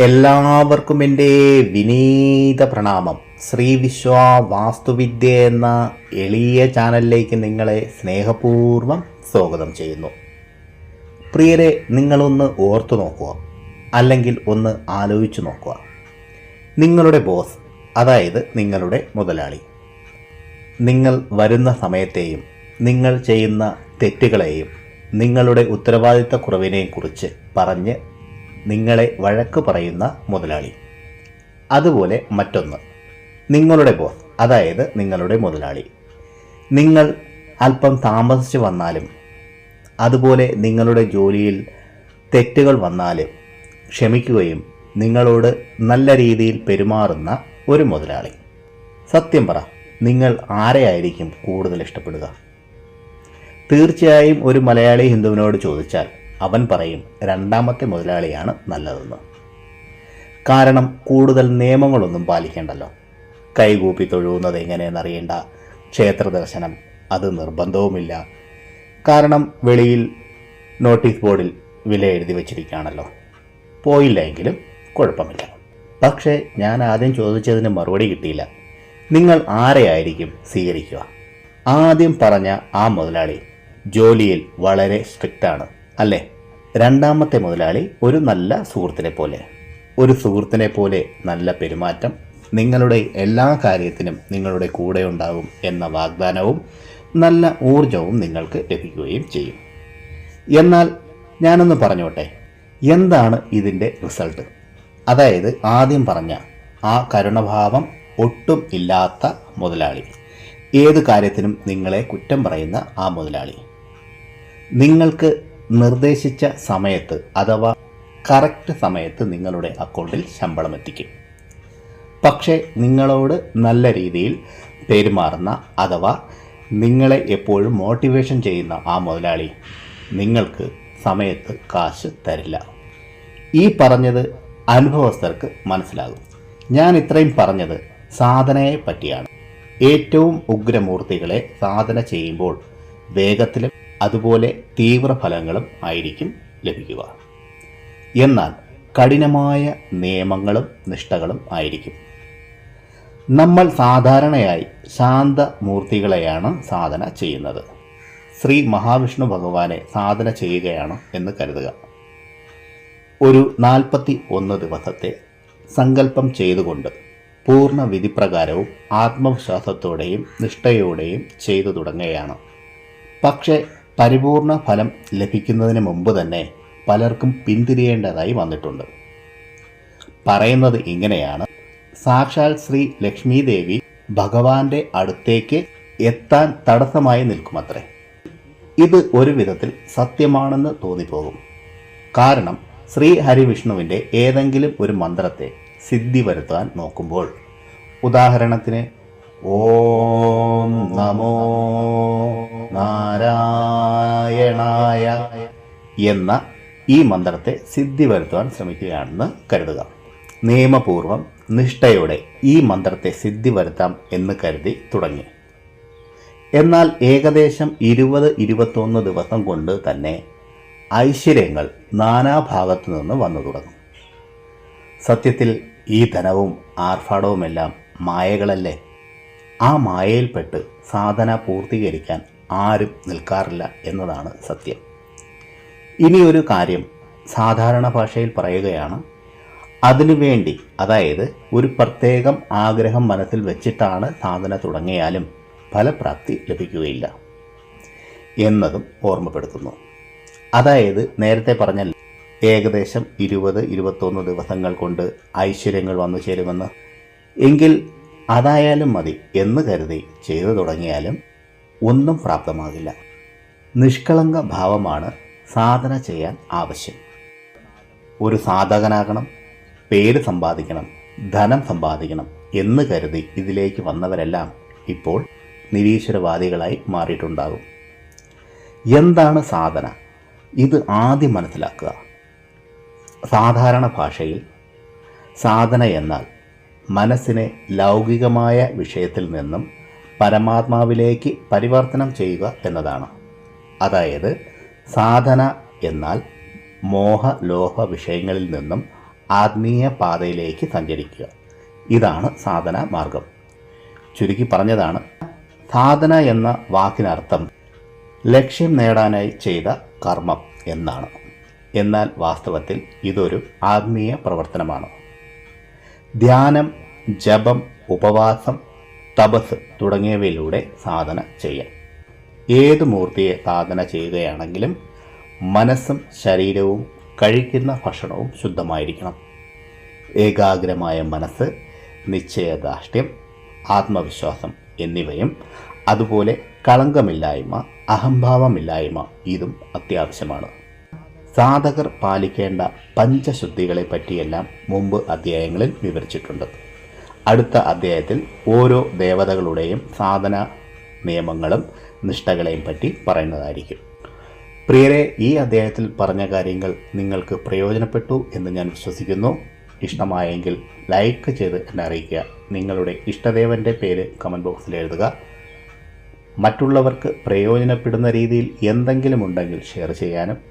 എല്ലാവർക്കും എന്റെ വിനീത പ്രണാമം. ശ്രീ വിശ്വ വാസ്തുവിദ്യ എന്ന എളിയ ചാനലിലേക്ക് നിങ്ങളെ സ്നേഹപൂർവം സ്വാഗതം ചെയ്യുന്നു. പ്രിയരെ നിങ്ങളൊന്ന് ഓർത്തു നോക്കുക. അല്ലെങ്കിൽ ഒന്ന് ആലോചിച്ചു നോക്കുക. നിങ്ങളുടെ ബോസ് അതായത് നിങ്ങളുടെ മുതലാളി നിങ്ങൾ വരുന്ന സമയത്തെയും നിങ്ങൾ ചെയ്യുന്ന തെറ്റുകളെയും നിങ്ങളുടെ ഉത്തരവാദിത്തക്കുറവിനെയും കുറിച്ച് പറഞ്ഞ് നിങ്ങളെ വഴക്ക് പറയുന്ന മുതലാളി. അതുപോലെ മറ്റൊന്ന്. നിങ്ങളുടെ ബോസ് അതായത് നിങ്ങളുടെ മുതലാളി. നിങ്ങൾ അല്പം താമസിച്ച് വന്നാലും അതുപോലെ നിങ്ങളുടെ ജോലിയിൽ തെറ്റുകൾ വന്നാലും ക്ഷമിക്കുകയും നിങ്ങളോട് നല്ല രീതിയിൽ പെരുമാറുന്ന ഒരു മുതലാളി. സത്യം പറ നിങ്ങൾ ആരെയായിരിക്കും കൂടുതൽ ഇഷ്ടപ്പെടുക? തീർച്ചയായും ഒരു മലയാളി ഹിന്ദുവിനോട് ചോദിച്ചാൽ അവൻ പറയും രണ്ടാമത്തെ മുതലാളിയാണ് നല്ലതെന്ന്. കാരണം കൂടുതൽ നിയമങ്ങളൊന്നും പാലിക്കേണ്ടല്ലോ. കൈകൂപ്പി തൊഴുകുന്നത് എങ്ങനെയെന്നറിയേണ്ട ക്ഷേത്ര ദർശനം അത് നിർബന്ധവുമില്ല. കാരണം വെളിയിൽ നോട്ടീസ് ബോർഡിൽ വില എഴുതി വച്ചിരിക്കുകയാണല്ലോ. പോയില്ല എങ്കിലും കുഴപ്പമില്ല. പക്ഷേ ഞാൻ ആദ്യം ചോദിച്ചതിന് മറുപടി കിട്ടിയില്ല. നിങ്ങൾ ആരെയായിരിക്കും സ്വീകരിക്കുക? ആദ്യം പറഞ്ഞ ആ മുതലാളി ജോലിയിൽ വളരെ സ്ട്രിക്റ്റാണ്. അല്ലേ? രണ്ടാമത്തെ മുതലാളി ഒരു നല്ല സുഹൃത്തിനെ പോലെ. ഒരു സുഹൃത്തിനെ പോലെ നല്ല പെരുമാറ്റം നിങ്ങളുടെ എല്ലാ കാര്യത്തിനും നിങ്ങളുടെ കൂടെ ഉണ്ടാകും എന്ന വാഗ്ദാനവും നല്ല ഊർജവും നിങ്ങൾക്ക് ലഭിക്കുകയും ചെയ്യും. എന്നാൽ ഞാനൊന്ന് പറഞ്ഞോട്ടെ എന്താണ് ഇതിന്റെ റിസൾട്ട്? അതായത് ആദ്യം പറഞ്ഞ ആ കരുണഭാവം ഒട്ടും ഇല്ലാത്ത മുതലാളി. ഏത് കാര്യത്തിനും നിങ്ങളെ കുറ്റം പറയുന്ന ആ മുതലാളി. നിങ്ങൾക്ക് നിർദ്ദേശിച്ച സമയത്ത് അഥവാ കറക്റ്റ് സമയത്ത് നിങ്ങളുടെ അക്കൗണ്ടിൽ ശമ്പളം എത്തിക്കും. പക്ഷേ നിങ്ങളോട് നല്ല രീതിയിൽ പെരുമാറുന്ന അഥവാ നിങ്ങളെ എപ്പോഴും മോട്ടിവേഷൻ ചെയ്യുന്ന ആ മുതലാളി നിങ്ങൾക്ക് സമയത്ത് കാശ് തരില്ല. ഈ പറഞ്ഞത് അനുഭവസ്ഥർക്ക് മനസ്സിലാകും. ഞാൻ ഇത്രയും പറഞ്ഞത് സാധനയെ പറ്റിയാണ്. ഏറ്റവും ഉഗ്രമൂർത്തികളെ സാധന ചെയ്യുമ്പോൾ വേഗത്തിലും അതുപോലെ തീവ്രഫലങ്ങളും ആയിരിക്കും ലഭിക്കുക. എന്നാൽ കഠിനമായ നിയമങ്ങളും നിഷ്ഠകളും ആയിരിക്കും. നമ്മൾ സാധാരണയായി ശാന്തമൂർത്തികളെയാണ് സാധന ചെയ്യുന്നത്. ശ്രീ മഹാവിഷ്ണു ഭഗവാനെ സാധന ചെയ്യുകയാണ് എന്ന് കരുതുക. ഒരു നാൽപ്പത്തി ഒന്ന് ദിവസത്തെ സങ്കല്പം ചെയ്തുകൊണ്ട് പൂർണ വിധിപ്രകാരവും ആത്മവിശ്വാസത്തോടെയും നിഷ്ഠയോടെയും ചെയ്തു തുടങ്ങുകയാണ്. പക്ഷേ പരിപൂർണ ഫലം ലഭിക്കുന്നതിന് മുമ്പ് തന്നെ പലർക്കും പിന്തിരിയേണ്ടതായി വന്നിട്ടുണ്ട്. പറയുന്നത് ഇങ്ങനെയാണ്. സാക്ഷാൽ ശ്രീ ലക്ഷ്മീദേവി ഭഗവാന്റെ അടുത്തേക്ക് എത്താൻ തടസ്സമായി നിൽക്കുമത്രേ. ഇത് ഒരു വിധത്തിൽ സത്യമാണെന്ന് തോന്നിപ്പോകും. കാരണം ശ്രീ ഹരിവിഷ്ണുവിന്റെ ഏതെങ്കിലും ഒരു മന്ത്രത്തെ സിദ്ധി വരുത്താൻ നോക്കുമ്പോൾ ഉദാഹരണത്തിന് ഓം നമോ നാരായണായ എന്ന ഈ മന്ത്രത്തെ സിദ്ധി വരുത്തുവാൻ ശ്രമിക്കുകയാണെന്ന് കരുതുക. നിയമപൂർവം നിഷ്ഠയോടെ ഈ മന്ത്രത്തെ സിദ്ധി വരുത്താം എന്ന് കരുതി തുടങ്ങി. എന്നാൽ ഏകദേശം ഇരുപത് ഇരുപത്തൊന്ന് ദിവസം കൊണ്ട് തന്നെ ഐശ്വര്യങ്ങൾ നാനാഭാഗത്തു നിന്ന് വന്നു തുടങ്ങും. സത്യത്തിൽ ഈ ധനവും ആർഭാടവുമെല്ലാം മായകളല്ലേ? ആ മായയിൽപ്പെട്ട് സാധന പൂർത്തീകരിക്കാൻ ആരും നിൽക്കാറില്ല എന്നതാണ് സത്യം. ഇനിയൊരു കാര്യം സാധാരണ ഭാഷയിൽ പറയുകയാണ് അതിനുവേണ്ടി അതായത് ഒരു പ്രത്യേകം ആഗ്രഹം മനസ്സിൽ വെച്ചിട്ടാണ് സാധന തുടങ്ങിയാലും ഫലപ്രാപ്തി ലഭിക്കുകയില്ല എന്നതും ഓർമ്മപ്പെടുത്തുന്നു. അതായത് നേരത്തെ പറഞ്ഞ ഏകദേശം ഇരുപത് ഇരുപത്തൊന്ന് ദിവസങ്ങൾ കൊണ്ട് ഐശ്വര്യങ്ങൾ വന്നു ചേരുമെന്ന്. എങ്കിൽ അതായാലും മതി എന്ന് കരുതി ചെയ്തു തുടങ്ങിയാലും ഒന്നും പ്രാപ്തമാകില്ല. നിഷ്കളങ്ക ഭാവമാണ് സാധന ചെയ്യാൻ ആവശ്യം. ഒരു സാധകനാകണം പേര് സമ്പാദിക്കണം ധനം സമ്പാദിക്കണം എന്ന് കരുതി ഇതിലേക്ക് വന്നവരെല്ലാം ഇപ്പോൾ നിരീശ്വരവാദികളായി മാറിയിട്ടുണ്ടാകും. എന്താണ് സാധന? ഇത് ആദ്യം മനസ്സിലാക്കുക. സാധാരണ ഭാഷയിൽ സാധന എന്നാൽ മനസ്സിനെ ലൗകികമായ വിഷയത്തിൽ നിന്നും പരമാത്മാവിലേക്ക് പരിവർത്തനം ചെയ്യുക എന്നതാണ്. അതായത് സാധന എന്നാൽ മോഹ ലോഹ വിഷയങ്ങളിൽ നിന്നും ആത്മീയ പാതയിലേക്ക് സഞ്ചരിക്കുക. ഇതാണ് സാധന മാർഗം. ചുരുക്കി പറഞ്ഞതാണ് സാധന എന്ന വാക്കിനർത്ഥം ലക്ഷ്യം നേടാനായി ചെയ്ത കർമ്മം എന്നാണ്. എന്നാൽ വാസ്തവത്തിൽ ഇതൊരു ആത്മീയ പ്രവർത്തനമാണ്. ധ്യാനം ജപം ഉപവാസം തപസ് തുടങ്ങിയവയിലൂടെ സാധന ചെയ്യാം. ഏത് മൂർത്തിയെ സാധന ചെയ്യുകയാണെങ്കിലും മനസ്സും ശരീരവും കഴിക്കുന്ന ഭക്ഷണവും ശുദ്ധമായിരിക്കണം. ഏകാഗ്രമായ മനസ്സ് നിശ്ചയദാർഷ്ട്യം ആത്മവിശ്വാസം എന്നിവയും അതുപോലെ കളങ്കമില്ലായ്മ അഹംഭാവമില്ലായ്മ ഇതും അത്യാവശ്യമാണ്. സാധകർ പാലിക്കേണ്ട പഞ്ചശുദ്ധികളെ പറ്റിയെല്ലാം മുമ്പ് അധ്യായങ്ങളിൽ വിവരിച്ചിട്ടുണ്ട്. അടുത്ത അധ്യായത്തിൽ ഓരോ ദേവതകളുടെയും സാധന നിയമങ്ങളും നിഷ്ഠകളെയും പറ്റി പറയുന്നതായിരിക്കും. പ്രിയരെ ഈ അധ്യായത്തിൽ പറഞ്ഞ കാര്യങ്ങൾ നിങ്ങൾക്ക് പ്രയോജനപ്പെട്ടു എന്ന് ഞാൻ വിശ്വസിക്കുന്നു. ഇഷ്ടമായെങ്കിൽ ലൈക്ക് ചെയ്ത് എന്നെ അറിയിക്കുക. നിങ്ങളുടെ ഇഷ്ടദേവന്റെ പേര് കമന്റ് ബോക്സിൽ എഴുതുക. മറ്റുള്ളവർക്ക് പ്രയോജനപ്പെടുന്ന രീതിയിൽ എന്തെങ്കിലും ഉണ്ടെങ്കിൽ ഷെയർ ചെയ്യാനും